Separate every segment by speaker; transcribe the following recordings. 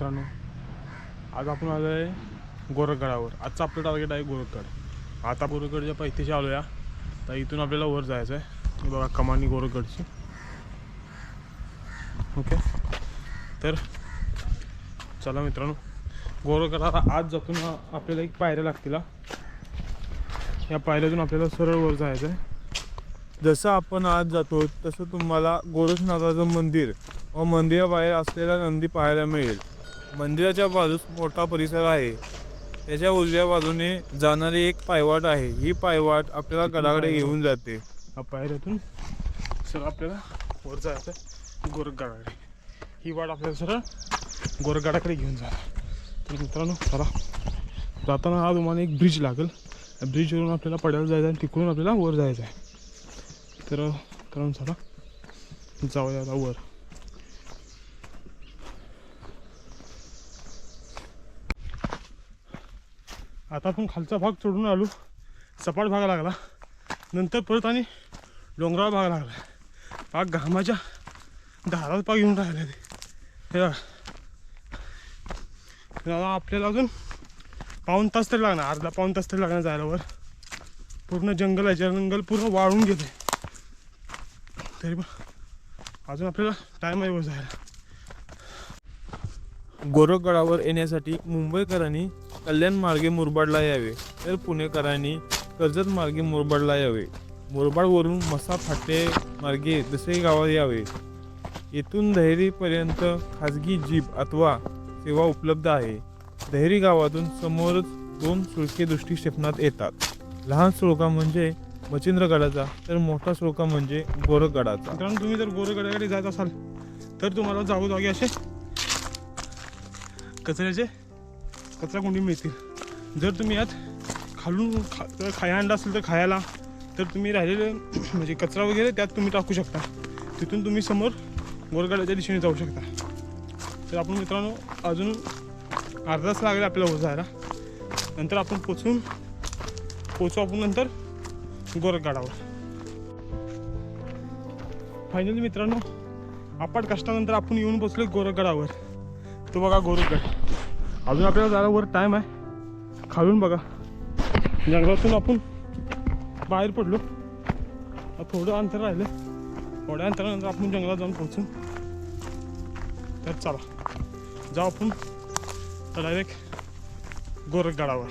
Speaker 1: मित्रांनो आज आपण आलो आहे गोरखगडावर. आजचं आपलं टार्गेट आहे गोरखगड. आता गोरखगडच्या पैथेशी आलो या तर इथून आपल्याला वर जायचं आहे. बघा कमानी गोरखगडची. ओके? तर चला मित्रांनो गोरखगडाला आज जातून आपल्याला एक पायऱ्या लागतील या पायऱ्यातून आपल्याला सरळ वर जायचं आहे.
Speaker 2: जसं आपण आज जातो तसं तुम्हाला गोरखनाथाचं मंदिर व मंदिराबाहेर असलेला नंदी पाहायला मिळेल. मंदिराच्या बाजूस मोठा परिसर आहे. त्याच्या उजव्या बाजूने जाणारी एक पायवाट आहे. ही पायवाट आपल्याला गडाकडे घेऊन जाते.
Speaker 1: या पायऱ्यातून सर आपल्याला वर जायचं आहे. ही वाट आपल्याला सरळ गोरखगडाकडे घेऊन जा तर मित्रांनो चला. जाताना हा तुम्हाला एक ब्रिज लागेल. ब्रिजवरून आपल्याला पडायला जायचं आहे आणि तिकडून आपल्याला वर जायचं आहे. तर मित्रांनो चला. जाऊया आता वर. आता आपण खालचा भाग चढून आलो. सपाट भाग लागला. नंतर परत आणि डोंगराळ भाग लागला. पाक घामाच्या दारात पाक येऊन राहिले ते. हे आपल्याला अजून पाऊण तास तरी लागणार. अर्धा पाऊण तास तरी लागणार जायला वर पूर्ण जंगल आहे. जंगल पूर्ण वाळून गेले तरी पण अजून आपल्याला टाईम आहे वर जायला.
Speaker 2: गोरखगडावर येण्यासाठी मुंबईकरांनी कल्याण मार्गे मुरबाडला यावे तर पुणेकरांनी कर्जत मार्गे मुरबाडला यावे. मुरबाडवरून मसा फाटे मार्गे दसे गावात यावे. येथून दहेरीपर्यंत खाजगी जीप अथवा सेवा उपलब्ध आहे. दहेरी गावातून समोरच दोन सुळके दृष्टी क्षेपणात येतात. लहान सुळका म्हणजे मच्छिंद्रगडाचा तर मोठा सुळका म्हणजे गोरखगडाचा.
Speaker 1: मित्रांनो तुम्ही जर गोरखगडाकडे जात असाल तर तुम्हाला जाऊ जागे असे. कचऱ्याचे कचरा कुंडी मिळतील. जर तुम्ही यात खालून खा जर खाया आणला असेल तर खायला तर तुम्ही राहिलेले म्हणजे कचरा वगैरे त्यात तुम्ही टाकू शकता. तिथून तुम्ही समोर गोरगडाच्या दिशेने जाऊ शकता. तर आपण मित्रांनो अजून अर्धा तास लागेल आपल्याला वर जायला नंतर आपण पोचून पोचू आपण नंतर गोरगाडावर फायनली मित्रांनो आपण कष्टानंतर आपण येऊन बसलो गोरखगडावर. तो बघा गोरखगड. अजून आपल्याला जायला वर टाईम आहे. खालून बघा. जंगलातून आपण बाहेर पडलो. थोडं अंतर राहिलं थोड्या अंतरानंतर आपण जंगलात जाऊन पोहोचू. तर चला. जाऊ आपण. डायरेक्ट गोरखगडावर.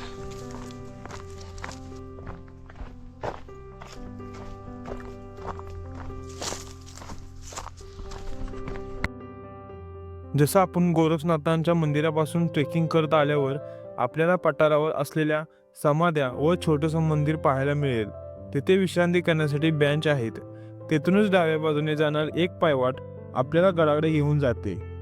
Speaker 2: जसं आपण गोरखनाथांच्या मंदिरापासून ट्रेकिंग करत आल्यावर आपल्याला पठारावर असलेल्या समाध्या व छोटंसं मंदिर पाहायला मिळेल. तेथे विश्रांती करण्यासाठी बेंच आहेत. तेथूनच डाव्या बाजूने जाणार एक पायवाट आपल्याला गडाकडे घेऊन जाते.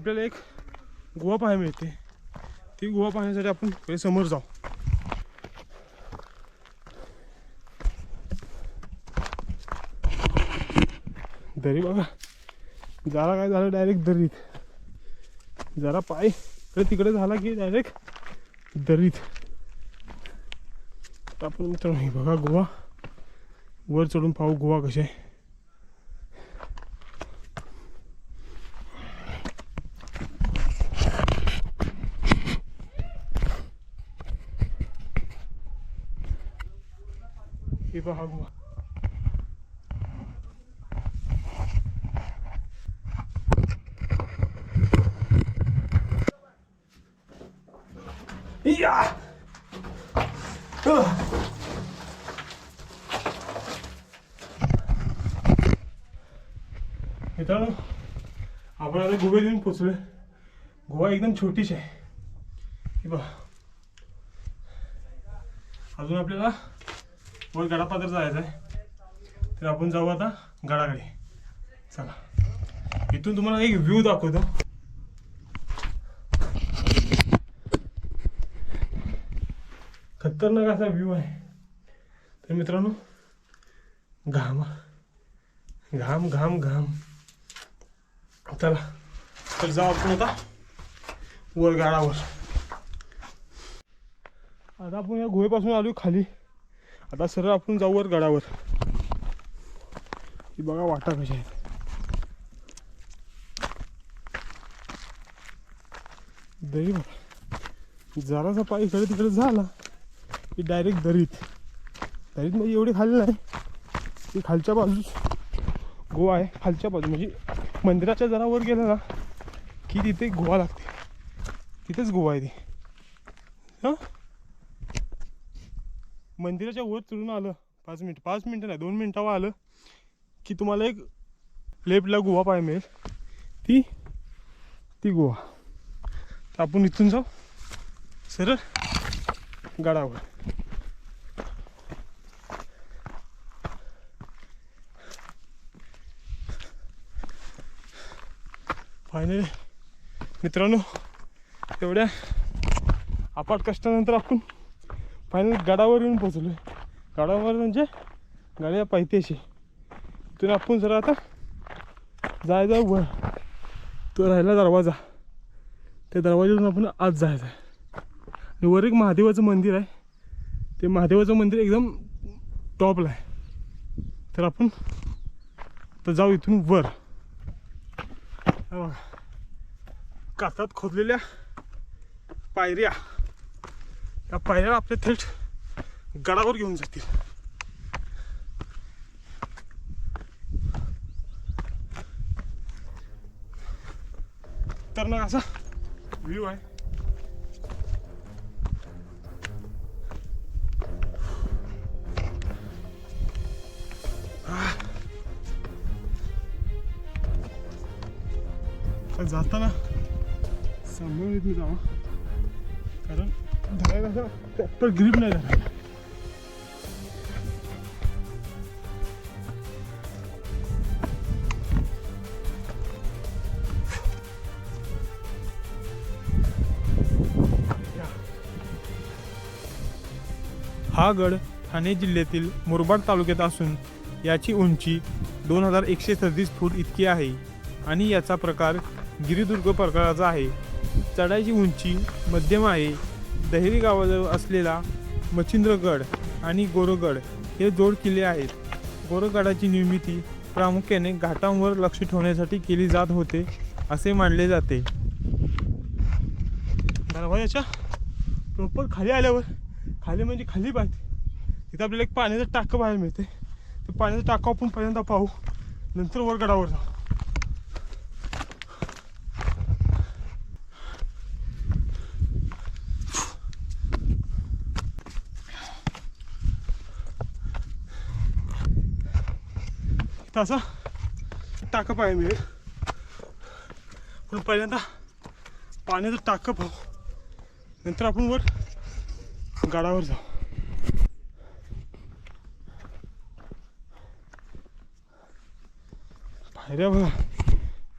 Speaker 1: आपल्याला एक गुहा पाहायला मिळते. ती गुहा पाहण्यासाठी आपण पहिले समोर जाऊ. दरी बघा. जरा काय झालं डायरेक्ट दरीत. जरा पाय इकडे तिकडे झाला की डायरेक्ट दरीत. तर आपण मित्रांनो हे बघा गोवा वर चढून पाहू गोवा कसे आहे. हे पहा गुहा या मित्रांनो आपण आता गुहेत येऊन पोचलोय गुहा एकदम छोटीशी आहे हे पहा अजून आपल्याला वर गडापात्र जायचं आहे. तर आपण जाऊ आता गडाकडे. चला. इथून तुम्हाला एक व्ह्यू दाखवतो. खतरनाक असा व्ह्यू आहे. तर मित्रांनो घाम. घाम घाम घाम. चला. तर जाऊ आपण आता वर गाडावर आता आपण या गुहेपासून आलो खाली. आता सरळ आपण जाऊ वर गडावर. ही बघा वाटा कशा आहेत. दरी बघा. जरासा पाय इकडे तिकडे झाला की डायरेक्ट दरीत. दरीत म्हणजे एवढी खाली नाही. ती खालच्या बाजूस गोवा आहे. खालच्या बाजू म्हणजे मंदिराच्या जरा वर गेलं ना की तिथे गोवा लागते. तिथेच गोवा आहे ते. हां? मंदिराच्या वर चढून आलं. पाच मिनटं पाच मिनिटं नाही दोन मिनिटावर आलं की तुम्हाला एक लेफ्टला गोवा पाय मिळेल. ती ती गोवा तर आपण इथून जाऊ. सरळ गडावर. फायनली मित्रांनो एवढ्या अपाट कष्टानंतर आपण फायनल गडावर येऊन पोचलो गडावर म्हणजे गाड्या पायथ्याशी. तिथून आपण जरा आता जाय जाऊ वर तो राहिला दरवाजा. त्या दरवाज्यातून आपण आत जायचं आहे. आणि वर एक महादेवाचं मंदिर आहे. ते महादेवाचं मंदिर एकदम टॉपला आहे. तर आपण तर जाऊ इथून वर. कातात खोदलेल्या पायऱ्या. या पायऱ्या आपल्या थेट गडावर घेऊन जातील. तर ना असा व्ह्यू आहे. जाताना सांभाळून येत मी जावा. धरायला असं ग्रीप नाही धरायला
Speaker 2: हा गड ठाणे जिल्ह्यातील मुरबाड तालुक्यात असून याची उंची दोन हजार एकशे सदतीस फूट इतकी आहे आणि याचा प्रकार गिरिदुर्ग प्रकाराचा आहे. चढाईची उंची मध्यम आहे. दहेरी गावाजवळ असलेला मच्छिंद्रगड आणि गोरगड हे जोड किल्ले आहेत. गोरगडाची निर्मिती प्रामुख्याने घाटांवर लक्ष ठेवण्यासाठी केली जात होते असे मानले जाते.
Speaker 1: दरवाजाच्या प्रॉपर खाली आल्यावर खाली म्हणजे खाली पाहते. तिथं आपल्याला एक पाण्याचं टाकं पाहायला मिळते. ते पाण्याचं टाकं आपण पहिल्यांदा पाहू. नंतर वर गडावर जाऊ. इथं असं टाकं पाहायला मिळेल पण पहिल्यांदा पाण्याचं टाकं पाहू. नंतर आपण वर गाडावर जाऊ. पायऱ्या बघा.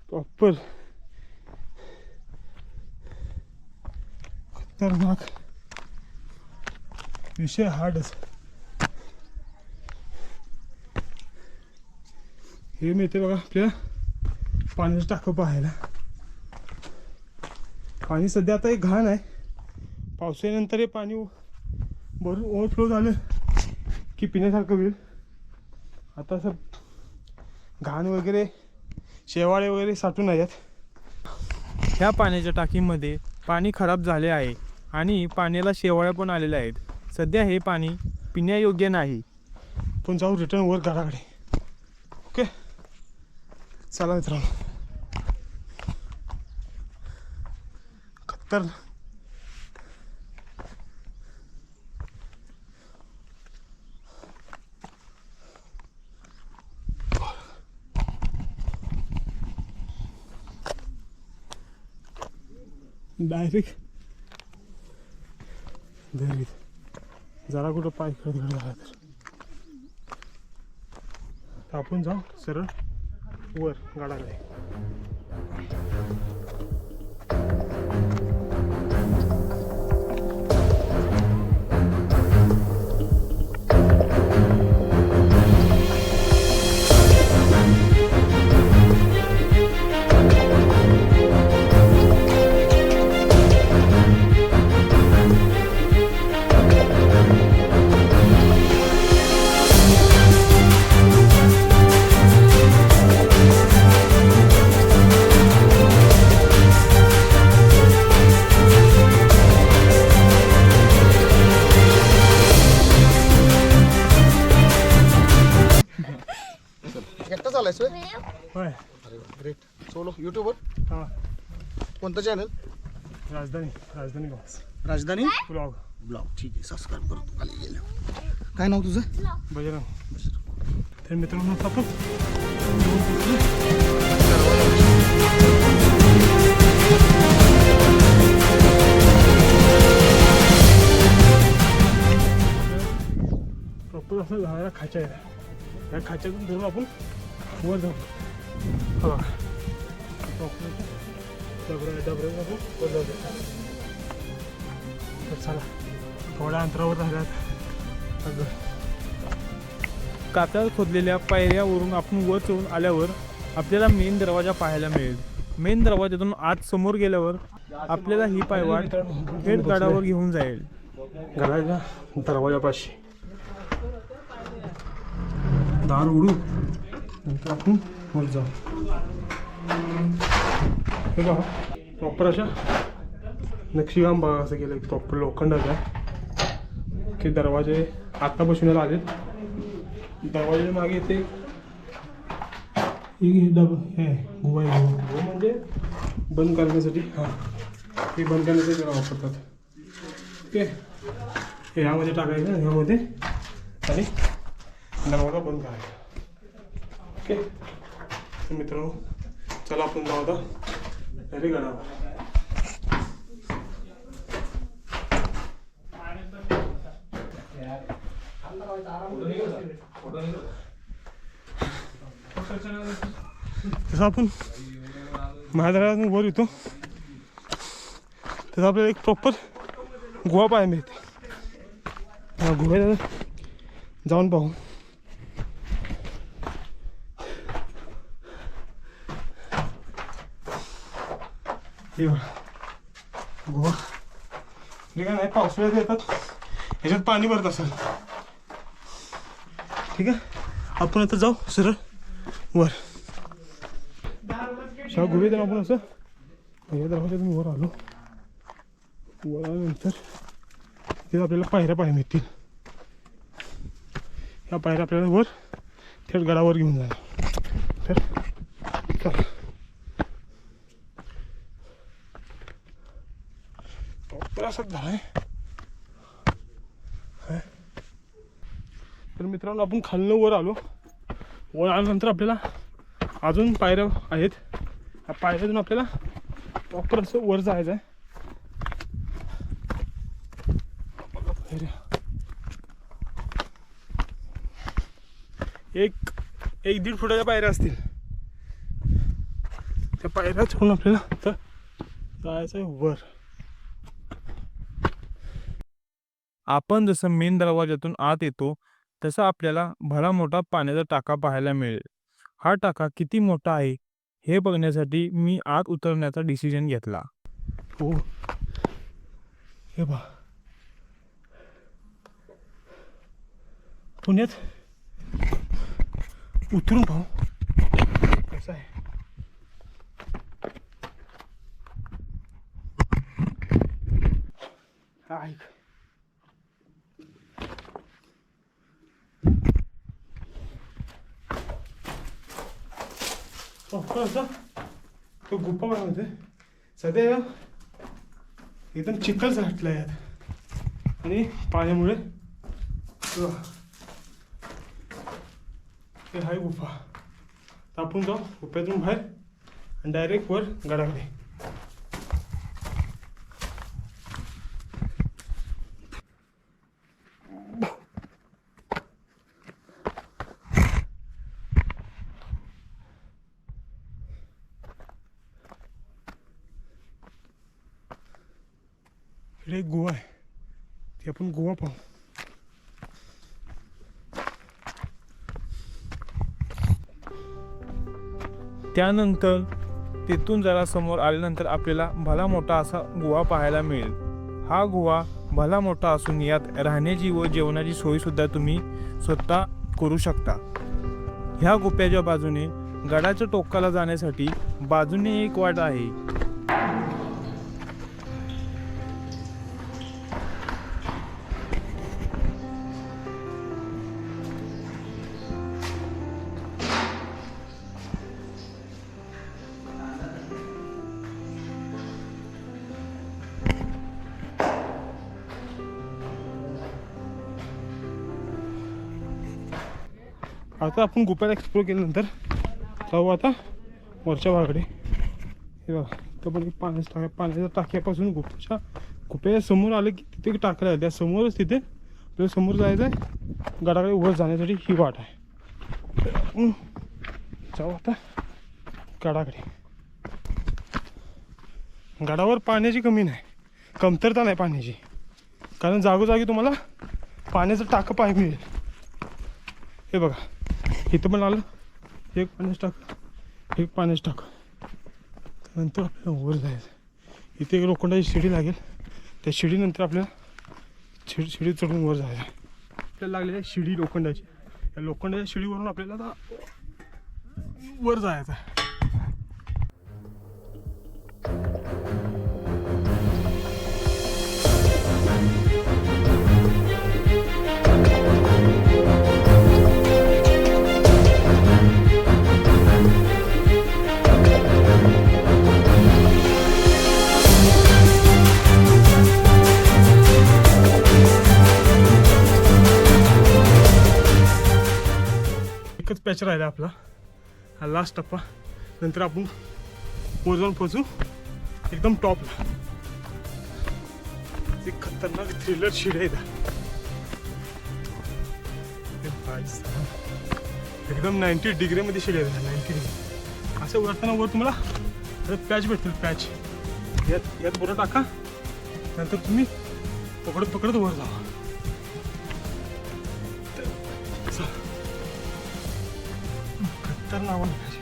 Speaker 1: प्रॉपर खतरनाक. विषय हार्डच हे मिळते बघा आपल्या पाण्याचं टाकं पाहायला पाणी सध्या आता एक घाण आहे पावसाळ्यानंतर हे पाणी भरून ओव्हरफ्लो झालं की पिण्यासारखं होईल आता असं घाण वगैरे शेवाळे वगैरे साठून आहेत
Speaker 2: ह्या पाण्याच्या टाकीमध्ये पाणी खराब झाले आहे आणि पाण्याला शेवाळ्या पण आलेल्या आहेत. सध्या हे पाणी पिण्यायोग्य नाही.
Speaker 1: पण जाऊ रिटर्न वर घराकडे चला मित्रांनो. खतर डायरेक्ट दरीत जरा कुठं पाय खड झाला तर. आपण जाऊ सरळ. वर आत्ताच आलायस होय?
Speaker 3: अरे ग्रेट सोलो युट्यूबवर कोणतं चॅनल
Speaker 1: राजधानी राजधानी
Speaker 3: राजधानी?
Speaker 1: ब्लॉग
Speaker 3: ब्लॉग ठीक आहे. सबस्क्राईब करतो खाली गेल्यावर काय नाव तुझं?
Speaker 1: बजरंग. तर मित्रांनो आपण प्रॉपर असं खाचा आहे. त्या खाच्यातून धरून आपण वर जाऊ हा वर जाऊ तर चला थोड्या अंतरावर राहिल्यात अगं
Speaker 2: खोदलेल्या पायऱ्यावरून आपण वर चढून आल्यावर आपल्याला मेन दरवाजा पाहायला मिळेल. मेन दरवाजातून आत समोर गेल्यावर आपल्याला ही पायवाट थेट गडावर घेऊन जाईल.
Speaker 1: घराच्या दरवाजापाशी. दार उडू नंतर आपण वर जाऊ हे बघा प्रॉपर अशा नक्षीकाम बघा असं केलं प्रॉपर लोखंडाचा की दरवाजे आत्ता बसून आलेत दरवाजे मागे ते हे डब हे गुवा आहे, म्हणजे बंद करण्यासाठी हां हे बंद करण्यासाठी त्याला वापरतात ओके हे ह्यामध्ये टाकायचं ह्यामध्ये आणि दरवाजा बंद करायचा ओके. तर मित्रांनो चला आपण जाऊ आता. डायरेक्ट गडावर तसं आपण महाराजातून वर येतो. तसं आपल्याला एक प्रॉपर गोवा पाहायला मिळते. हा जाऊन पाहू. हे बघा ठीक आहे नाही पावसाळ्यात येतात ह्याच्यात पाणी भरत असेल ठीक आहे आपण आता जाऊ सरळ वर शाह गुहेत आपण असं पहिल्या दरवाजातून वर आलो वर आल्यानंतर तिथे आपल्याला पायऱ्या पाहायला मिळतील ह्या पायऱ्या आपल्याला वर थेट गडावर घेऊन जाणार तर चला प्रॉपर झालाय तर मित्रांनो आपण खालनं वर आलो. वर आल्यानंतर आपल्याला अजून पायऱ्या आहेत. ह्या पायऱ्यातून आपल्याला प्रॉपर असं वर जायचं आहे एक एक दीड फुटाच्या पायऱ्या असतील. त्या पायऱ्या चढून आपल्याला तर जायचं आहे वर.
Speaker 2: आपण जसं मेन दरवाजातून आत येतो तसा आपल्याला भला मोठा पाण्याचा टाका पाहायला मिळेल. हा टाका किती मोठा आहे हे बघण्यासाठी मी आत उतरण्याचा डिसिजन घेतला.
Speaker 1: हो. हे बा पुण्यात उतरून पाहू कसं आहे. हा, ऐक असा तो गुप्पा होते सध्या एकदम चिखल साठला यात आणि पाण्यामुळे हे आहे गुफा तर आपण जाऊ गुप्प्यातून बाहेर आणि डायरेक्ट वर गडाकडे इकडे एक गुहा आहे. ती आपण गुहा पाहू.
Speaker 2: त्यानंतर तिथून जरा समोर आल्यानंतर आपल्याला भला मोठा असा गुहा पाहायला मिळेल. हा गुहा भला मोठा असून यात राहण्याची व जेवणाची सोयीसुद्धा तुम्ही स्वतः करू शकता. ह्या गुप्याच्या बाजूने गडाच्या टोकाला जाण्यासाठी बाजूने एक वाट आहे.
Speaker 1: आता आपण गुप्याला एक्सप्लोर केल्यानंतर जाऊ आता वरच्या भागाकडे. हे बघा तिथं पण एक पाण्याचं टाक्या पाण्याच्या टाक्यापासून गुप्याच्या गुप्याच्या समोर आलं की तिथे टाकलं आहे. त्या समोरच तिथे आपल्याला समोर जायचं आहे गडाकडे वर जाण्यासाठी ही वाट आहे. जाऊ आता गडाकडे. गडावर पाण्याची कमी नाही. कमतरता नाही पाण्याची. कारण जागोजागी तुम्हाला पाण्याचं टाकं पाय मिळेल. हे बघा. इथं पण आलं. एक पाण्याचं टाक. एक पाण्याचं टाक. नंतर आपल्याला वर जायचं. इथे एक लोखंडाची शिडी लागेल. त्या शिडीनंतर आपल्याला शिडी शिडी चढून वर जायचं. आपल्याला लागलेली आहे शिडी लोखंडाची. या लोखंडाच्या शिडीवरून आपल्याला आता वर जायचं आहे. एकच पॅच राहिला आपला. हा लास्ट टप्पा. नंतर आपण वर जाऊन पोचू एकदम टॉपला एक खतरनाक थ्रिलर शिड आहे एकदम नाईन्टी डिग्रीमध्ये शिड आहे नाईन्टी डिग्री असं वरताना वर तुम्हाला पॅच भेटतील पॅच यात यात बरं टाका. नंतर तुम्ही पकडत पकडत वर जावा. 일단 학원을 가지.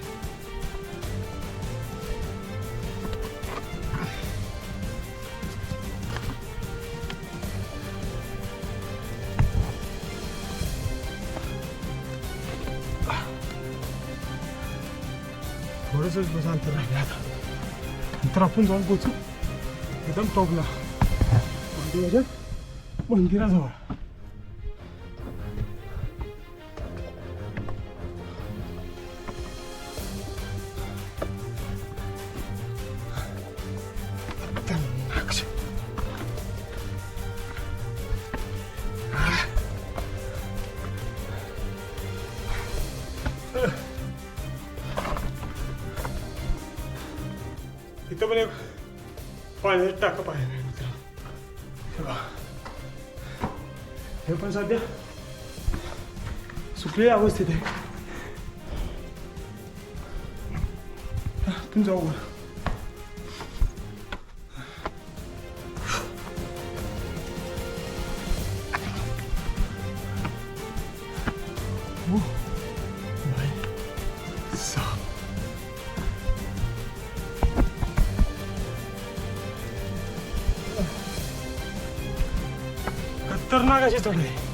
Speaker 1: 어렸을 때 산트라 야다. 안트라폰도 안 고쳐. 그다음 또 나와. सुकलेल्या अवस्थेत आहे हा, तुम्ही जाऊ वर ओ, भाई साहब खतरनाक अशी चढले खतरनाक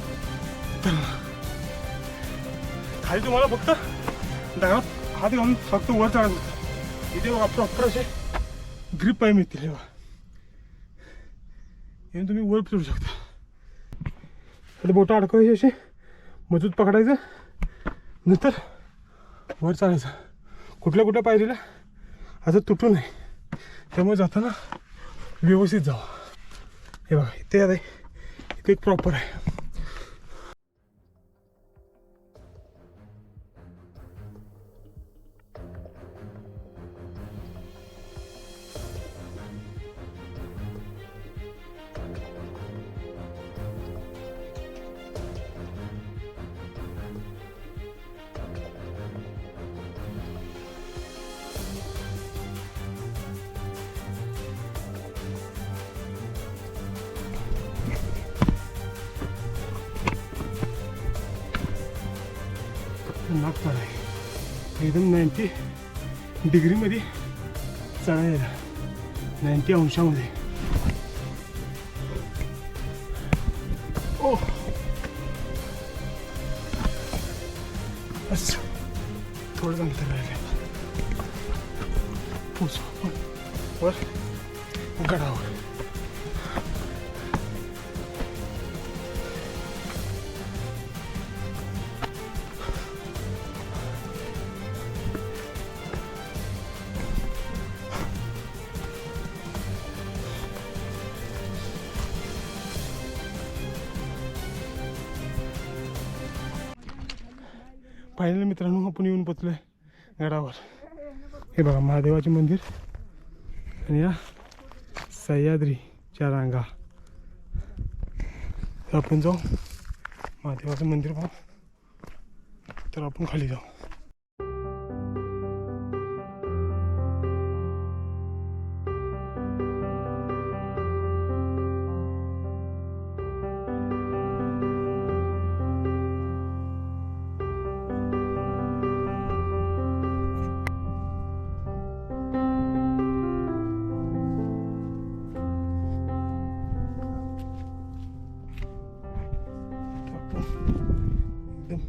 Speaker 1: खाली तुम्हाला फक्त दगडात हात घालून फक्त वर चढायचं इथे बघा प्रॉपर असे ग्रीप पाय मिळतील हे बघा याने तुम्ही वर फिरू शकता आणि बोटं अडकवायची अशी मजबूत पकडायचं नंतर वर चालायचं कुठल्या कुठल्या पायरीला असं तुटू नाही त्यामुळे जाताना व्यवस्थित जावं हे बघा इथे आहे इथे एक प्रॉपर आहे नाग आहे एकदम नाईन्टी डिग्रीमध्ये चढायला नाईन्टी अंशामध्ये ओ बस थोडं अंतर राहिलं पोचू आपण वर फायनल मित्रांनो आपण येऊन पोचलोय गडावर. हे बघा महादेवाचे मंदिर आणि या सह्याद्रीच्या रांगा. तर आपण जाऊ महादेवाचं मंदिर पाहू. तर आपण खाली जाऊ. आपण एकदम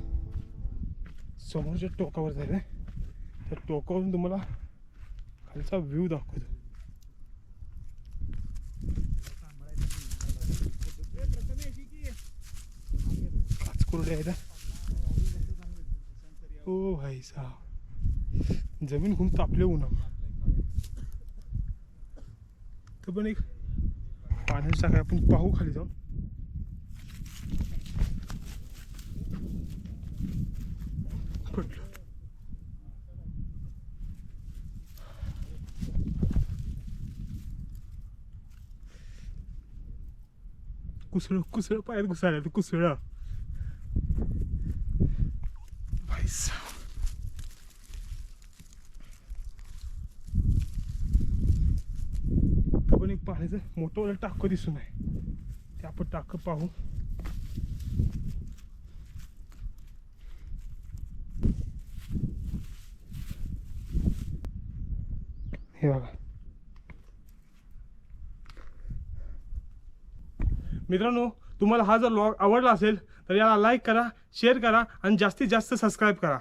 Speaker 1: समोरच्या टोकावर जायचं आहे त्या टोकावरून तुम्हाला खालचा व्ह्यू दाखवतो. काच कोरडे आहे ना हो भाई साहब. जमीन खूप तापले उन्हा तर पण एक पाण्याचा काय आपण पाहू खाली जाऊन पडलं कुसळ कुसळ पायात घुसायला ते कुसळ. भाई पण एक पाण्याचं मोठं वालं टाकं दिसून आहे. ते आपण टाकं पाहू. हे बघा. मित्रांनो तुम्हाला हा जर ब्लॉग आवडला असेल तर याला लाईक करा शेअर करा आणि जास्तीत जास्त सबस्क्राईब करा.